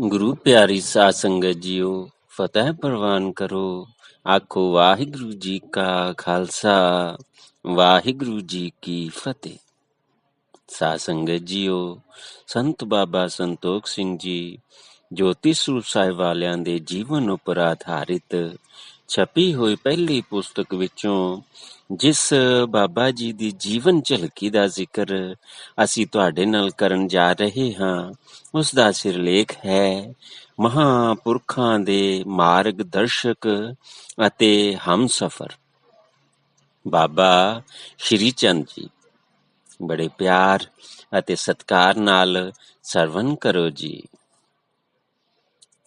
ਗੁਰੂ ਪਿਆਰੀ ਸਾਧ ਸੰਗਤ ਜੀਓ, ਫਤਿਹ ਪ੍ਰਵਾਨ ਕਰੋ। ਆਖੋ, ਵਾਹਿਗੁਰੂ ਜੀ ਕਾ ਖਾਲਸਾ, ਵਾਹਿਗੁਰੂ ਜੀ ਕੀ ਫਤਿਹ। ਸਾਧ ਸੰਗਤ ਜੀਓ, ਸੰਤ ਬਾਬਾ ਸੰਤੋਖ ਸਿੰਘ ਜੀ, ਜੋਤੀ ਸਰੂਪ ਸਾਹਿਬ ਵਾਲਿਆਂ ਦੇ ਜੀਵਨ ਉੱਪਰ ਆਧਾਰਿਤ ਛਪੀ ਹੋਈ ਪਹਿਲੀ ਪੁਸਤਕ ਵਿੱਚੋਂ, ਜਿਸ ਬਾਬਾ ਜੀ ਦੀ ਜੀਵਨ ਝਲਕੀ ਦਾ ਜ਼ਿਕਰ ਅਸੀਂ ਤੁਹਾਡੇ ਨਾਲ ਕਰਨ ਜਾ ਰਹੇ ਹਾਂ, ਉਸ ਦਾ ਸਿਰਲੇਖ ਹੈ, ਮਹਾਪੁਰਖਾਂ ਦੇ ਮਾਰਗ ਦਰਸ਼ਕ ਅਤੇ ਹਮਸਫਰ। ਬਾਬਾ ਸ਼੍ਰੀ ਚੰਦ ਜੀ, ਬੜੇ ਪਿਆਰ ਅਤੇ ਸਤਕਾਰ ਨਾਲ ਸਰਵਨ ਕਰੋ ਜੀ।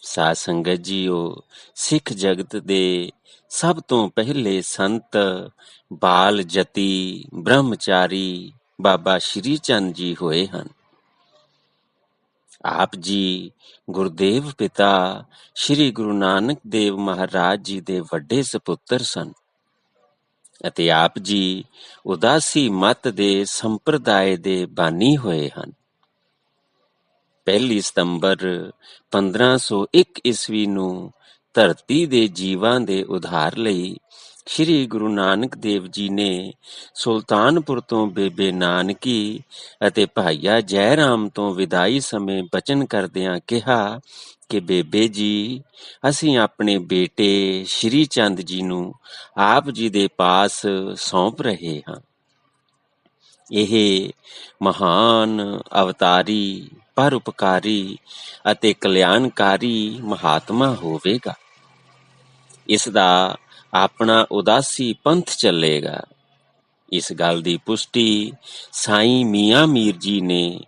ਸਾਧ ਸੰਗਤ ਜੀਓ, ਸਿੱਖ ਜਗਤ ਦੇ ਸਭ ਤੋਂ ਪਹਿਲੇ ਸੰਤ ਬਾਲ ਜਤੀ ਬ੍ਰਹਮਚਾਰੀ ਬਾਬਾ ਸ਼੍ਰੀ ਚੰਦ ਜੀ ਹੋਏ ਹਨ। ਆਪ ਜੀ ਗੁਰਦੇਵ ਪਿਤਾ ਸ਼੍ਰੀ ਗੁਰੂ ਨਾਨਕ ਦੇਵ ਮਹਾਰਾਜ ਜੀ ਦੇ ਵੱਡੇ ਸੁਪੁੱਤਰ ਸਨ ਅਤੇ ਆਪ ਜੀ ਉਦਾਸੀ ਮਤ ਦੇ ਸੰਪਰਦਾਇ ਦੇ ਬਾਨੀ ਹੋਏ ਹਨ। ਪਹਿਲੀ ਸਤੰਬਰ 1501 ਈਸਵੀ ਨੂੰ ਧਰਤੀ ਦੇ ਜੀਵਾਂ ਦੇ ਉਧਾਰ ਲਈ ਸ਼੍ਰੀ ਗੁਰੂ ਨਾਨਕ ਦੇਵ ਜੀ ਨੇ ਸੁਲਤਾਨਪੁਰ ਤੋਂ ਬੇਬੇ ਨਾਨਕੀ ਅਤੇ ਭਾਈਆ ਜੈ ਤੋਂ ਵਿਦਾਈ ਸਮੇਂ ਬਚਨ ਕਰਦਿਆਂ ਕਿਹਾ ਕਿ ਬੇਬੇ ਜੀ, ਅਸੀਂ ਆਪਣੇ ਬੇਟੇ ਸ਼੍ਰੀ ਚੰਦ ਜੀ ਨੂੰ ਆਪ ਜੀ ਦੇ ਪਾਸ ਸੌਂਪ ਰਹੇ ਹਾਂ। ਇਹ ਮਹਾਨ ਅਵਤਾਰੀ ਪਰਉਪਕਾਰੀ ਅਤੇ ਕਲਿਆਣਕਾਰੀ ਮਹਾਤਮਾ ਹੋਵੇਗਾ। ਇਸ ਦਾ ਆਪਣਾ ਉਦਾਸੀ ਪੰਥ ਚੱਲੇਗਾ। ਇਸ ਗੱਲ ਦੀ ਪੁਸ਼ਟੀ ਸਾਈਂ ਮੀਆਂ ਮੀਰ ਜੀ ਨੇ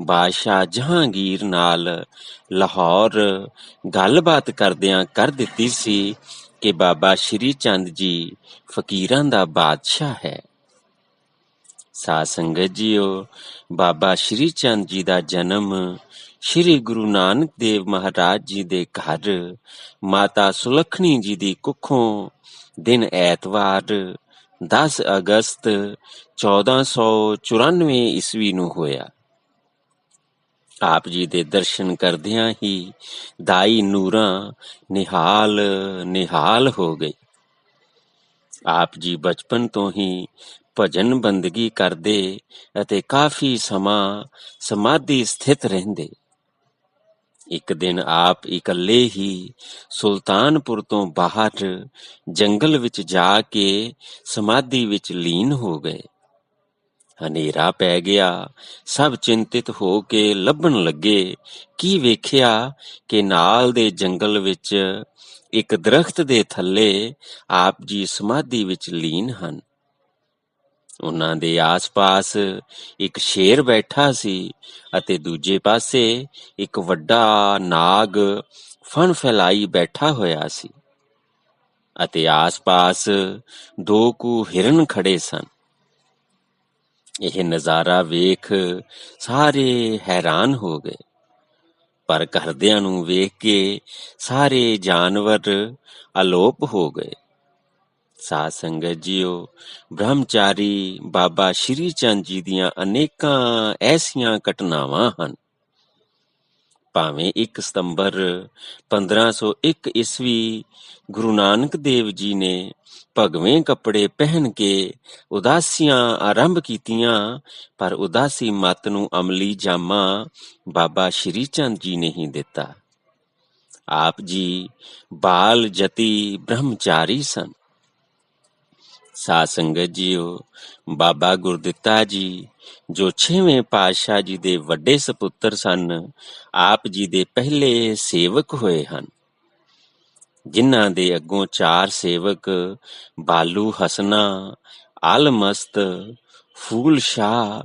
ਬਾਦਸ਼ਾਹ ਜਹਾਂਗੀਰ ਨਾਲ ਲਾਹੌਰ ਗੱਲਬਾਤ ਕਰਦਿਆਂ ਕਰ ਦਿੱਤੀ ਸੀ ਕਿ ਬਾਬਾ ਸ਼੍ਰੀ ਚੰਦ ਜੀ ਫਕੀਰਾਂ ਦਾ ਬਾਦਸ਼ਾਹ ਹੈ। ਸਾਧ ਸੰਗਤ ਜੀਓ, ਬਾਬਾ ਸ਼੍ਰੀ ਚੰਦ ਜੀ ਦਾ ਜਨਮ ਸ਼੍ਰੀ ਗੁਰੂ ਨਾਨਕ ਦੇਵ ਮਹਾਰਾਜ ਜੀ ਦੇ ਘਰ, ਮਾਤਾ ਸੁਲਖਣੀ ਜੀ ਦੀ ਕੁੱਖੋਂ ਦਿਨ ਐਤਵਾਰ 10 ਅਗਸਤ 1494 ਈਸਵੀ ਨੂੰ ਹੋਇਆ। ਆਪ ਜੀ ਦੇ ਦਰਸ਼ਨ ਕਰਦਿਆਂ ਹੀ ਦਾਈ ਨੂਰਾਂ ਨਿਹਾਲ ਨਿਹਾਲ ਹੋ ਗਈ। ਆਪ ਜੀ ਬਚਪਨ ਤੋਂ ਹੀ ਭਜਨ ਬੰਦਗੀ ਕਰਦੇ ਅਤੇ ਕਾਫੀ ਸਮਾਂ ਸਮਾਧੀ ਸਥਿਤ ਰਹਿੰਦੇ। ਇੱਕ ਦਿਨ ਆਪ ਇਕੱਲੇ ਹੀ ਸੁਲਤਾਨਪੁਰ ਤੋਂ ਬਾਹਰ ਜੰਗਲ ਵਿੱਚ ਜਾ ਕੇ ਸਮਾਧੀ ਵਿੱਚ ਲੀਨ ਹੋ ਗਏ। ਹਨੇਰਾ ਪੈ ਗਿਆ। ਸਭ ਚਿੰਤਿਤ ਹੋ ਕੇ ਲੱਭਣ ਲੱਗੇ। ਕੀ ਵੇਖਿਆ ਕਿ ਨਾਲ ਦੇ ਜੰਗਲ ਵਿੱਚ ਇੱਕ ਦਰਖਤ ਦੇ ਥੱਲੇ ਆਪ ਜੀ ਸਮਾਧੀ ਵਿੱਚ ਲੀਨ ਹਨ। ਉਹਨਾਂ ਦੇ ਆਸ-ਪਾਸ ਇੱਕ ਸ਼ੇਰ ਬੈਠਾ ਸੀ ਅਤੇ ਦੂਜੇ ਪਾਸੇ ਇੱਕ ਵੱਡਾ ਨਾਗ ਫਣ ਫੈਲਾਈ ਬੈਠਾ ਹੋਇਆ ਸੀ ਅਤੇ ਆਸ-ਪਾਸ ਦੋ ਕੁ ਹਿਰਨ ਖੜੇ ਸਨ। ਇਹ ਨਜ਼ਾਰਾ ਵੇਖ ਸਾਰੇ ਹੈਰਾਨ ਹੋ ਗਏ, ਪਰ ਘਰਦਿਆਂ ਨੂੰ ਵੇਖ ਕੇ ਸਾਰੇ ਜਾਨਵਰ ਅਲੋਪ ਹੋ ਗਏ। ਸਾਧ ਸੰਗਤ ਜੀਓ, ਬ੍ਰਹਮਚਾਰੀ ਬਾਬਾ ਸ਼੍ਰੀ ਚੰਦ ਜੀ ਦੀਆਂ ਅਨੇਕਾਂ ਐਸੀਆਂ ਘਟਨਾਵਾਂ ਹਨ। ਭਾਵੇਂ 1 ਸਤੰਬਰ 1501 ਈਸਵੀ ਗੁਰੂ ਨਾਨਕ ਦੇਵ ਜੀ ਨੇ ਭਗਵੇਂ ਕੱਪੜੇ ਪਹਿਨ ਕੇ ਉਦਾਸੀਆਂ ਆਰੰਭ ਕੀਤੀਆਂ, ਪਰ ਉਦਾਸੀ ਮਤ ਨੂੰ ਅਮਲੀ ਜਾਮਾ ਬਾਬਾ ਸ਼੍ਰੀ ਚੰਦ ਜੀ ਨੇ ਹੀ ਦਿੱਤਾ। ਆਪ ਜੀ ਬਾਲ ਜਤੀ ਬ੍ਰਹਮਚਾਰੀ ਸਨ। ਸਾਧ ਸੰਗਤ ਜੀਓ, ਬਾਬਾ ਗੁਰਦਿੱਤਾ ਜੀ, ਜੋ 6ਵੇਂ ਪਾਤਸ਼ਾਹ ਜੀ ਦੇ ਵੱਡੇ ਸੁਪੁੱਤਰ ਸਨ, ਆਪ ਜੀ ਦੇ ਪਹਿਲੇ ਸੇਵਕ ਹੋਏ ਹਨ। ਜਿਨ੍ਹਾਂ ਦੇ ਅੱਗੋਂ ਚਾਰ ਸੇਵਕ ਬਾਲੂ ਹਸਨਾ, ਆਲਮਸਤ, ਫੂਲ ਸ਼ਾਹ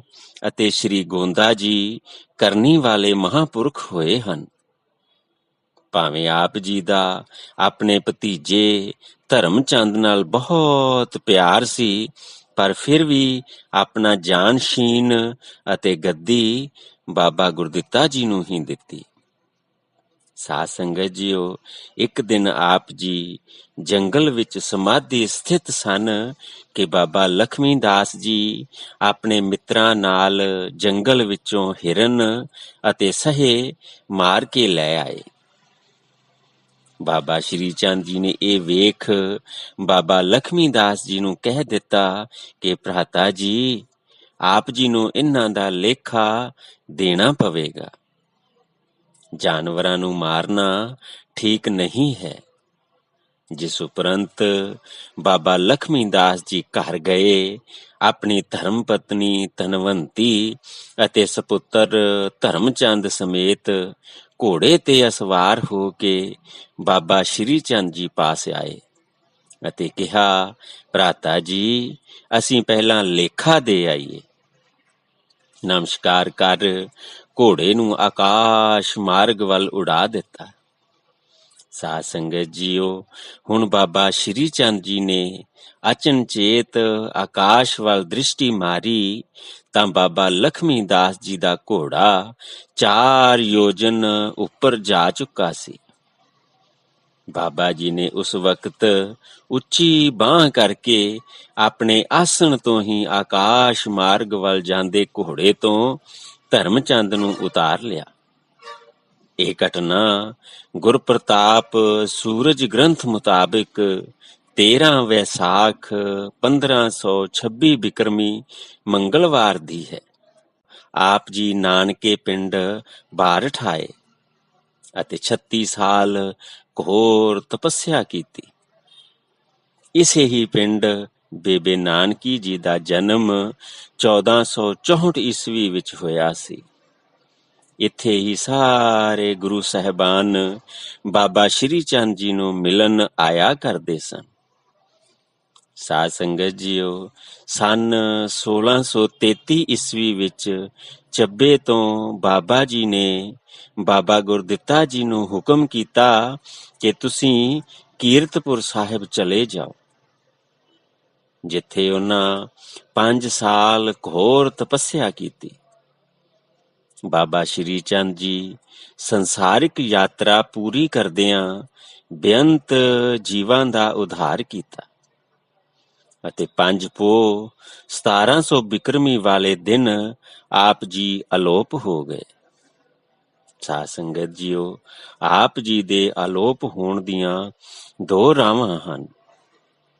ਅਤੇ ਸ੍ਰੀ ਗੋੰਦਾ ਜੀ ਕਰਨੀ ਵਾਲੇ ਮਹਾਪੁਰਖ ਹੋਏ ਹਨ। ਭਾਵੇਂ ਆਪ ਜੀ ਦਾ ਆਪਣੇ ਭਤੀਜੇ ਧਰਮਚੰਦ ਨਾਲ ਬਹੁਤ ਪਿਆਰ ਸੀ, ਪਰ ਫਿਰ ਵੀ ਆਪਣਾ ਜਾਨਸ਼ੀਨ ਅਤੇ ਗੱਦੀ ਬਾਬਾ ਗੁਰਦਿੱਤਾ ਜੀ ਨੂੰ ਹੀ ਦਿੱਤੀ। ਸਾਧ ਸੰਗਤ ਜੀਓ, ਇੱਕ ਦਿਨ ਆਪ ਜੀ ਜੰਗਲ ਵਿੱਚ ਸਮਾਧੀ ਸਥਿਤ ਸਨ ਕਿ ਬਾਬਾ ਲਖਮੀ ਦਾਸ ਜੀ ਆਪਣੇ ਮਿੱਤਰਾਂ ਨਾਲ ਜੰਗਲ ਵਿੱਚੋਂ ਹਿਰਨ ਅਤੇ ਸਹੇ ਮਾਰ ਕੇ ਲੈ ਆਏ। ਬਾਬਾ ਸ਼੍ਰੀ ਚੰਦ ਜੀ ਨੇ ਇਹ ਵੇਖ, ਬਾਬਾ ਲਖਮੀ ਦਾਸ ਜੀ ਨੂੰ ਕਹਿ ਦਿੱਤਾ ਕਿ ਭਰਾਤਾ ਜੀ, ਆਪ ਜੀ ਨੂੰ ਇਹਨਾਂ ਦਾ ਲੇਖਾ ਦੇਣਾ ਪਵੇਗਾ। ਜਾਨਵਰਾਂ ਨੂੰ ਮਾਰਨਾ ਠੀਕ ਨਹੀਂ ਹੈ। ਜਿਸ ਉਪਰੰਤ ਬਾਬਾ ਲਖਮੀ ਦਾਸ ਜੀ ਘਰ ਗਏ, ਆਪਣੀ ਧਰਮ ਪਤਨੀ ਤਨਵੰਤੀ ਅਤੇ ਸੁਪੁੱਤਰ ਧਰਮਚੰਦ ਸਮੇਤ ਘੋੜੇ ਤੇ ਅਸਵਾਰ ਹੋ ਕੇ ਬਾਬਾ ਸ਼੍ਰੀ ਚੰਦ ਜੀ ਪਾਸ ਆਏ ਅਤੇ ਕਿਹਾ, ਭਰਾਤਾ ਜੀ, ਅਸੀਂ ਪਹਿਲਾਂ ਲੇਖਾ ਦੇ ਆਈਏ। ਨਮਸਕਾਰ ਕਰ, ਘੋੜੇ ਨੂੰ ਆਕਾਸ਼ ਮਾਰਗ ਵੱਲ ਉਡਾ ਦਿੱਤਾ। ਸਾਧ ਸੰਗਤ ਜੀਓ। ਹੁਣ ਬਾਬਾ ਸ਼੍ਰੀ ਚੰਦ ਜੀ ਨੇ ਅਚਨਚੇਤ ਆਕਾਸ਼ ਵੱਲ ਦ੍ਰਿਸ਼ਟੀ ਮਾਰੀ, ਤਾਂ ਬਾਬਾ ਲਖਮੀ ਦਾਸ ਜੀ ਦਾ ਘੋੜਾ ਚਾਰ ਯੋਜਨ ਉੱਪਰ ਜਾ ਚੁੱਕਾ ਸੀ। ਬਾਬਾ ਜੀ ਨੇ ਉਸ ਵਕਤ ਉੱਚੀ ਬਾਹ ਕਰਕੇ ਆਪਣੇ ਆਸਣ ਤੋਂ ਹੀ ਆਕਾਸ਼ ਮਾਰਗ ਵੱਲ ਜਾਂਦੇ ਘੋੜੇ ਤੋਂ ਧਰਮਚੰਦ ਨੂੰ ਉਤਾਰ ਲਿਆ। ਇਹ ਘਟਨਾ ਗੁਰਪ੍ਰਤਾਪ ਸੂਰਜ ਗ੍ਰੰਥ ਮੁਤਾਬਿਕ 13 ਵੈਸਾਖ 1526 ਬਿਕਰਮੀ ਮੰਗਲਵਾਰ ਦੀ ਹੈ। ਆਪ ਜੀ ਨਾਨਕੇ ਪਿੰਡ ਬਾਰਠ ਆਏ ਅਤੇ 36 ਸਾਲ ਘੋਰ ਤਪੱਸਿਆ ਕੀਤੀ। ਇਸੇ ਹੀ ਪਿੰਡ ਬੇਬੇ ਨਾਨਕੀ ਜੀ ਦਾ ਜਨਮ 1464 ਈਸਵੀ ਵਿੱਚ ਹੋਇਆ ਸੀ। ਇੱਥੇ ਹੀ ਸਾਰੇ ਗੁਰੂ ਸਹਿਬਾਨ ਬਾਬਾ ਸ਼੍ਰੀ ਚੰਦ ਜੀ ਨੂੰ ਮਿਲਣ ਆਇਆ ਕਰਦੇ ਸਨ। ਸਾਧ ਸੰਗਤ ਜੀਓ, ਸਨ 1633 ਈਸਵੀ ਵਿੱਚ ਚੱਬੇ ਤੋਂ ਬਾਬਾ ਜੀ ਨੇ ਬਾਬਾ ਗੁਰਦਿੱਤਾ ਜੀ ਨੂੰ ਹੁਕਮ ਕੀਤਾ ਕਿ ਤੁਸੀਂ ਕੀਰਤਪੁਰ ਸਾਹਿਬ ਚਲੇ ਜਾਓ, ਜਿੱਥੇ ਉਹਨਾਂ 5 ਸਾਲ ਘੋਰ ਤਪੱਸਿਆ ਕੀਤੀ। ਬਾਬਾ ਸ਼੍ਰੀ ਚੰਦ ਜੀ, ਸੰਸਾਰਿਕ ਯਾਤਰਾ ਪੂਰੀ ਕਰਦਿਆਂ ਬੇਅੰਤ ਜੀਵਾਂ ਦਾ ਉਧਾਰ ਕੀਤਾ ਅਤੇ ਪੰਜ ਪੋ 1700 ਬਿਕਰਮੀ ਵਾਲੇ ਦਿਨ ਆਪ ਜੀ ਅਲੋਪ ਹੋ ਗਏ। ਸਾਧ ਸੰਗਤ ਜੀਓ, ਆਪ ਜੀ ਦੇ ਅਲੋਪ ਹੋਣ ਦੀਆਂ ਦੋ ਰਾਵਾਂ ਹਨ।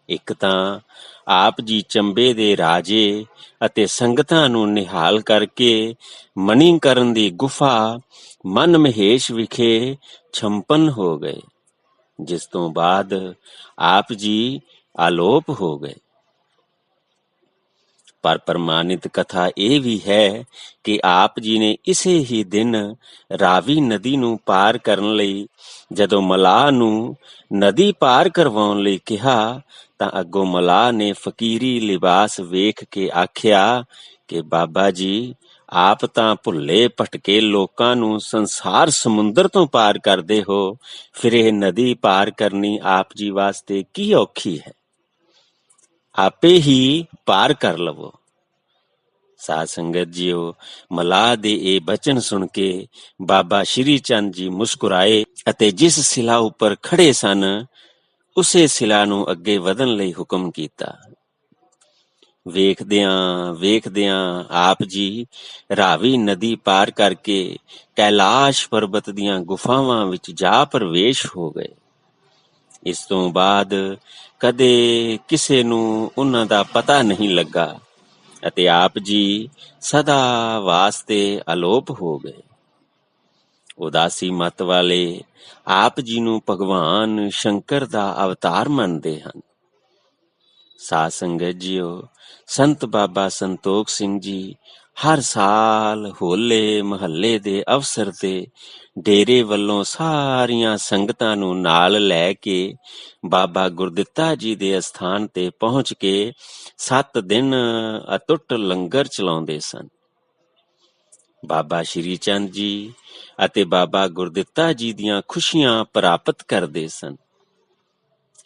ਇੱਕ ਤਾਂ ਆਪ ਜੀ ਚੰਬੇ ਦੇ ਰਾਜੇ ਅਤੇ ਸੰਗਤਾਂ ਨੂੰ ਨਿਹਾਲ ਕਰਕੇ ਮਣੀਕਰਨ ਦੀ ਗੁਫਾ ਮਨ ਮਹੇਸ਼ ਵਿਖੇ ਛੰਪਨ ਹੋ ਗਏ, ਜਿਸ ਤੋਂ ਬਾਅਦ ਆਪ ਜੀ ਆਲੋਪ ਹੋ ਗਏ। ਪਰ ਪ੍ਰਮਾਣਿਤ ਕਥਾ ਇਹ ਵੀ ਹੈ ਕਿ ਆਪ ਜੀ ਨੇ ਇਸੇ ਹੀ ਦਿਨ ਰਾਵੀ ਨਦੀ ਨੂੰ ਪਾਰ ਕਰਨ ਲਈ, ਜਦੋਂ ਮਲਾਹ ਨੂੰ ਨਦੀ ਪਾਰ ਕਰਵਾਉਣ ਲਈ ਕਿਹਾ ਤਾਂ ਅੱਗੋਂ ਮਲਾਹ ਨੇ ਫਕੀਰੀ ਲਿਬਾਸ ਵੇਖ ਕੇ ਆਖਿਆ ਕਿ ਬਾਬਾ ਜੀ, ਆਪ ਤਾਂ ਭੁੱਲੇ ਭਟਕੇ ਲੋਕਾਂ ਨੂੰ ਸੰਸਾਰ ਸਮੁੰਦਰ ਤੋਂ ਪਾਰ ਕਰਦੇ ਹੋ, ਫਿਰ ਇਹ ਨਦੀ ਪਾਰ ਕਰਨੀ ਆਪ ਜੀ ਵਾਸਤੇ ਕੀ ਔਖੀ ਹੈ? ਆਪੇ ਹੀ ਪਾਰ ਕਰ ਲਵੋ। ਸਾਧ ਸੰਗਤ ਜੀਓ, ਮਲਾਹ ਦੇ ਇਹ ਬਚਨ ਸੁਣ ਕੇ ਬਾਬਾ ਸ਼੍ਰੀ ਚੰਦ ਜੀ ਮੁਸਕਰਾਏ ਅਤੇ ਜਿਸ ਸਿਲਾ ਉੱਪਰ ਖੜੇ ਸਨ ਉਸੇ ਸਿਲਾ ਨੂੰ ਅੱਗੇ ਵਧਣ ਲਈ ਹੁਕਮ ਕੀਤਾ। ਵੇਖਦਿਆਂ ਵੇਖਦਿਆਂ ਆਪ ਜੀ ਰਾਵੀ ਨਦੀ ਪਾਰ ਕਰਕੇ ਕੈਲਾਸ਼ ਪਰਬਤ ਦੀਆਂ ਗੁਫਾਵਾਂ ਵਿੱਚ ਜਾ ਪ੍ਰਵੇਸ਼ ਹੋ ਗਏ। ਇਸ ਤੋਂ ਬਾਅਦ ਕਦੇ ਕਿਸੇ ਨੂੰ ਉਹਨਾਂ ਦਾ ਪਤਾ ਨਹੀਂ ਲੱਗਾ ਅਤੇ ਆਪ ਜੀ ਸਦਾ ਵਾਸਤੇ ਅਲੋਪ ਹੋ ਗਏ। ਉਦਾਸੀ ਮਤ ਵਾਲੇ ਆਪ ਜੀ ਨੂੰ ਭਗਵਾਨ ਸ਼ੰਕਰ ਦਾ ਅਵਤਾਰ ਮੰਨਦੇ ਹਨ। ਸਾਧ ਸੰਗਤ ਜੀਓ, ਸੰਤ ਬਾਬਾ ਸੰਤੋਖ ਸਿੰਘ ਜੀ ਹਰ ਸਾਲ ਹੋਲੇ ਮਹੱਲੇ ਦੇ ਅਵਸਰ ਤੇ ਡੇਰੇ ਵੱਲੋਂ ਸਾਰੀਆਂ ਸੰਗਤਾਂ ਨੂੰ ਨਾਲ ਲੈ ਕੇ ਬਾਬਾ ਗੁਰਦਿੱਤਾ ਜੀ ਦੇ ਅਸਥਾਨ ਤੇ ਪਹੁੰਚ ਕੇ 7 ਦਿਨ ਅਟੁੱਟ ਲੰਗਰ ਚਲਾਉਂਦੇ ਸਨ। ਬਾਬਾ ਸ਼੍ਰੀ ਚੰਦ ਜੀ ਅਤੇ ਬਾਬਾ ਗੁਰਦਿੱਤਾ ਜੀ ਦੀਆਂ ਖੁਸ਼ੀਆਂ ਪ੍ਰਾਪਤ ਕਰਦੇ ਸਨ।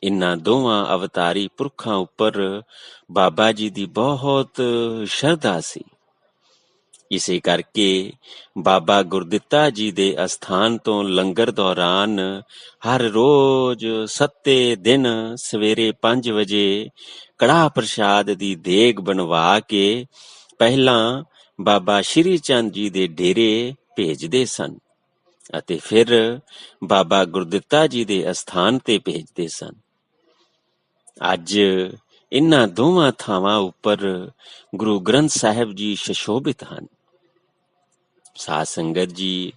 ਇਨ੍ਹਾਂ ਦੋਵਾਂ ਅਵਤਾਰੀ ਪੁਰਖਾਂ ਉੱਪਰ ਬਾਬਾ ਜੀ ਦੀ ਬਹੁਤ ਸ਼ਰਧਾ ਸੀ। ਇਸੇ ਕਰਕੇ ਬਾਬਾ ਗੁਰਦਿੱਤਾ ਜੀ ਦੇ ਅਸਥਾਨ ਤੋਂ ਲੰਗਰ ਦੌਰਾਨ ਹਰ ਰੋਜ਼ ਸੱਤੇ ਦਿਨ ਸਵੇਰੇ 5 ਵਜੇ ਕੜਾਹ ਪ੍ਰਸ਼ਾਦ ਦੀ ਦੇਗ ਬਣਵਾ ਕੇ ਪਹਿਲਾਂ ਬਾਬਾ ਸ਼੍ਰੀ ਚੰਦ ਜੀ ਦੇ ਡੇਰੇ ਭੇਜਦੇ ਸਨ ਅਤੇ ਫਿਰ ਬਾਬਾ ਗੁਰਦਿੱਤਾ ਜੀ ਦੇ ਅਸਥਾਨ ਤੇ ਭੇਜਦੇ ਸਨ। ਅੱਜ ਇਨ੍ਹਾਂ ਦੋਵਾਂ ਥਾਵਾਂ ਉੱਪਰ ਗੁਰੂ ਗ੍ਰੰਥ ਸਾਹਿਬ ਜੀ ਸ਼ਸ਼ੋਭਿਤ ਹਨ। ਸਾਧ ਸੰਗਤ ਜੀ,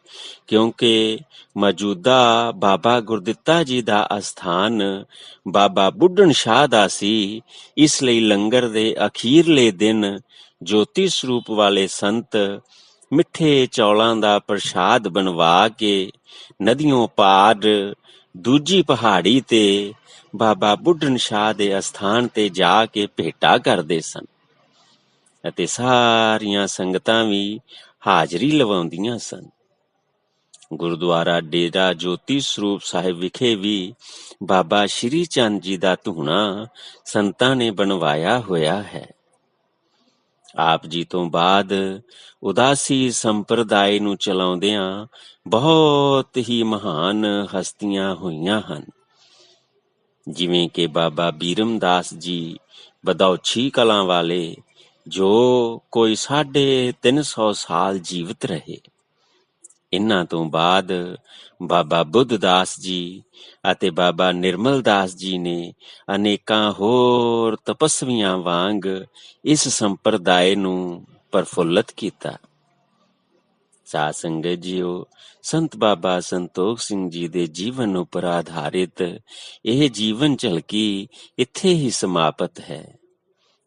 ਕਿਉਂਕਿ ਮੌਜੂਦਾ ਬਾਬਾ ਗੁਰਦਿੱਤਾ ਜੀ ਦਾ ਅਸਥਾਨ ਬਾਬਾ ਬੁੱਢਣ ਸ਼ਾਹ ਦਾ ਸੀ, ਇਸ ਲਈ ਲੰਗਰ ਦੇ ਅਖੀਰਲੇ ਦਿਨ ਜੋਤੀ ਸਰੂਪ ਵਾਲੇ ਸੰਤ ਮਿੱਠੇ ਚੌਲਾਂ ਦਾ ਪ੍ਰਸ਼ਾਦ ਬਣਵਾ ਕੇ ਨਦੀਆਂ ਪਾਰ ਦੂਜੀ ਪਹਾੜੀ ਤੇ ਬਾਬਾ ਬੁੱਢਣ ਸ਼ਾਹ ਦੇ ਅਸਥਾਨ ਤੇ ਜਾ ਕੇ ਭੇਟਾ ਕਰਦੇ ਸਨ। ਅਤੇ ਸਾਰੀਆਂ ਸੰਗਤਾਂ ਵੀ ਹਾਜ਼ਰੀ ਲਵਾਉਂਦੀਆਂ ਸਨ। ਗੁਰਦੁਆਰਾ ਡੇਰਾ ਜੋਤੀ ਸਰੂਪ ਸਾਹਿਬ ਵਿਖੇ ਵੀ ਬਾਬਾ ਸ਼੍ਰੀ ਚੰਦ ਜੀ ਦਾ ਧੂਣਾ ਸੰਤਾਂ ਨੇ ਬਣਵਾਇਆ ਹੋਇਆ ਹੈ। ਆਪ ਜੀ ਤੋਂ ਬਾਅਦ ਉਦਾਸੀ ਸੰਪਰਦਾਇ ਨੂੰ ਚਲਾਉਂਦਿਆਂ ਬਹੁਤ ਹੀ ਮਹਾਨ ਹਸਤੀਆਂ ਹੋਈਆਂ ਹਨ। ਜਿਵੇਂ ਕਿ ਬਾਬਾ ਬੀਰਮਦਾਸ ਜੀ, ਬਦੌਛੀ ਕਲਾਂ ਵਾਲੇ, ਜੋ ਕੋਈ ਸਾਢੇ 300 ਸਾਲ ਜੀਵਤ ਰਹੇ। ਇਨ੍ਹਾਂ ਤੋਂ ਬਾਅਦ ਬਾਬਾ ਬੁੱਧ ਦਾਸ ਜੀ ਅਤੇ ਬਾਬਾ ਨਿਰਮਲ ਦਾਸ ਜੀ ਨੇ ਅਨੇਕਾਂ ਹੋਰ ਤਪਸਵੀਆਂ ਵਾਂਗ ਇਸ ਸੰਪਰਦਾਇ ਨੂੰ ਪਰਫੁੱਲਤ ਕੀਤਾ। ਸਾਧ ਸੰਗਤ ਜੀਓ, ਸੰਤ ਬਾਬਾ ਸੰਤੋਖ ਸਿੰਘ ਜੀ ਦੇ ਜੀਵਨ ਉੱਪਰ ਆਧਾਰਿਤ ਇਹ ਜੀਵਨ ਝਲਕੀ ਇੱਥੇ ਹੀ ਸਮਾਪਤ ਹੈ।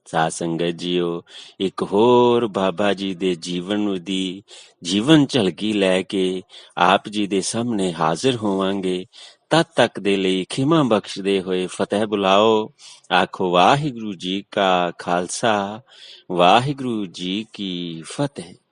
ਸਾਧ ਸੰਗਤ ਜੀਓ, ਇੱਕ ਹੋਰ ਬਾਬਾ ਜੀ ਦੇ ਜੀਵਨ ਦੀ, ਜੀਵਨ ਝਲਕੀ ਲੈ ਕੇ ਆਪ ਜੀ ਦੇ ਸਾਹਮਣੇ ਹਾਜ਼ਰ ਹੋਵਾਂਗੇ। ਤਦ ਤੱਕ ਦੇ ਲਈ ਖਿਮਾ ਬਖਸ਼ਦੇ ਹੋਏ ਫਤਿਹ ਬੁਲਾਓ। ਆਖੋ, ਵਾਹਿਗੁਰੂ ਜੀ ਕਾ ਖਾਲਸਾ, ਵਾਹਿਗੁਰੂ ਜੀ ਕੀ ਫਤਿਹ।